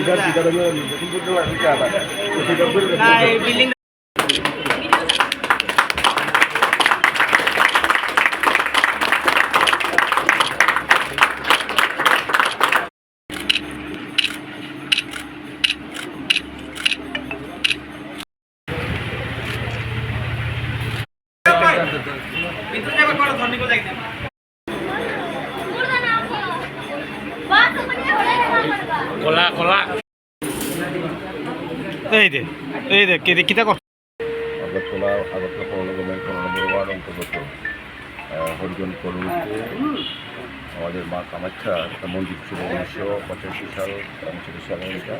গেলি না তাই না ইধার ইধার আমি নতুন করতে পারি কি আবার এটা করে কলা কলা। এই দে এই দে, কে কিতা কর। আগরতলা আগরতলা অন্তর্গত হরিজন কলোনিতে আমাদের মা কামাখ্যা একটা মন্দির ছিল উনিশশো পঁচাশি সাল উনচল্লিশ সালে ছিল এটা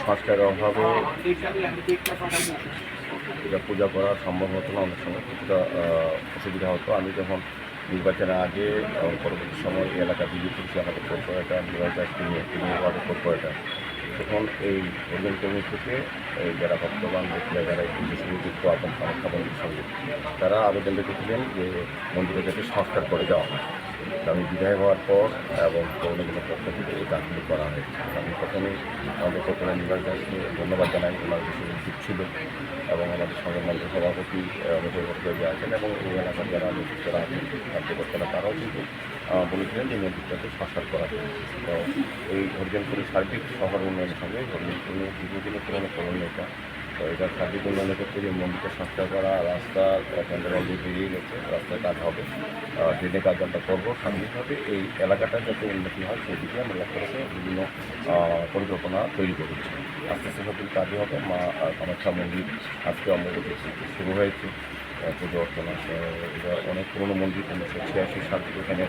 সংস্কারের অভাবে এটা পূজা করা সম্ভব হতো না অনেক সময়, কিছুটা অসুবিধা হতো। আমি যখন নির্বাচনের আগে পরবর্তী সময় এই এলাকা বিজেপি আমাদের কর্পোরেটার নির্বাচন তিনি তিনি ওয়ার্ডের কর্পোরেটার তখন এই অর্গান কর্মী থেকে এই যারা বর্তমান ব্যক্তিরা যারা এই সঙ্গে যুক্ত কামাখ্যা মন্দিরের সঙ্গে, তারা আবেদন রেখেছিলেন যে মন্দিরে যাতে সংস্কার করে দেওয়া হয়। আমি বিদায় হওয়ার পর এবং পৌর নিগমের পক্ষ থেকে এই কাজগুলি করা হয় আমি প্রথমেই আমাদের কর্পোরেট নির্বাচনকে ধন্যবাদ জানাই, ওনার বিশেষ উচিত ছিল এবং আমাদের মন্ত্রী সভাপতি ভট্টাচার্য আছেন এবং এই এলাকার যারা নেতৃত্বরা আছেন, কার্যকর্তারা তারাও কিন্তু বলেছিলেন যে মন্দিরটাকে সংস্কার করা। তো এই হরিজনপুরের সার্বিক শহর উন্নয়নের সঙ্গে হরিজনপুরের দীর্ঘদিনের পুরনো এটা তো এটা সার্বিক উন্নয়নের ক্ষেত্রে যে মন্দিরটা সংস্কার করা রাস্তা টেন্ডার অলরেডি বেরিয়ে গেছে রাস্তার কাজ হবে। ট্রেনের কাজ আমরা করব। সার্বিকভাবে এই এলাকাটা যাতে উন্নতি হয় সেদিকে আমরা লক্ষ্য রেখে বিভিন্ন পরিকল্পনা তৈরি করেছি আস্তে আস্তে সব কাজই হবে। মা কামাখ্যা মন্দির আজকে অম্বুবাচী শুরু হয়েছে। পুজো অর্চনা এটা অনেক পুরনো মন্দির, উনিশশো ছিয়াশি সাল থেকে এখানে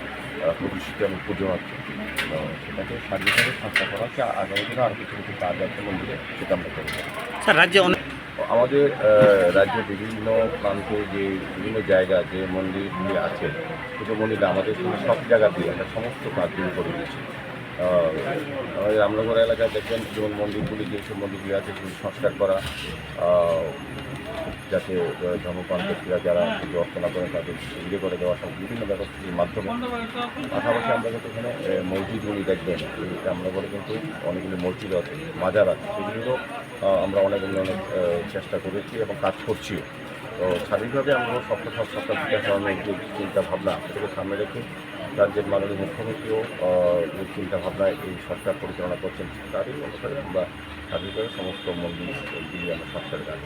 প্রতিষ্ঠিত এবং পুজো হচ্ছে। সেটাকে সার্বিকভাবে সংস্কার করা হচ্ছে। আগামী দিনে আরও কিছু কিছু কাজ আছে মন্দিরে, সেটা আমরা করব। রাজ্যে অনেক আমাদের রাজ্যে বিভিন্ন প্রান্তে যে বিভিন্ন জায়গা যে মন্দিরগুলি আছে পুজো মন্দির আমাদের সব জায়গাতে আমরা সমস্ত কাজগুলি করে আহ, আমাদের রামনগর এলাকায় দেখবেন যেমন মন্দিরগুলি যেসব মন্দিরগুলি আছে সেগুলি সংস্কার করা যাতে ব্যক্তিরা যারা পুজো অর্চনা করেন তাদের সুবিধে করে দেওয়া সব বিভিন্ন ব্যবস্থার মাধ্যমে। পাশাপাশি আমরা কিন্তু এখানে মসজিদগুলি দেখবেন রামনগরে কিন্তু অনেকগুলি মসজিদ আছে মাজার আছে সেগুলিরও আহ, আমরা অনেক আহ, চেষ্টা করেছি এবং কাজ করছিও তো স্বাভাবিকভাবে আমরা সপ্তাহ সপ্তাহ বিকাশ ধরনের যে চিন্তা ভাবনা সেটাকে সামনে রেখে রাজ্যের মাননীয় মুখ্যমন্ত্রীও চিন্তাভাবনা এই সরকার পরিচালনা করছেন তারই অনুসারে আমরা স্বাধীনতার সমস্ত মন্দির দিয়ে আমরা সরকারের কাজ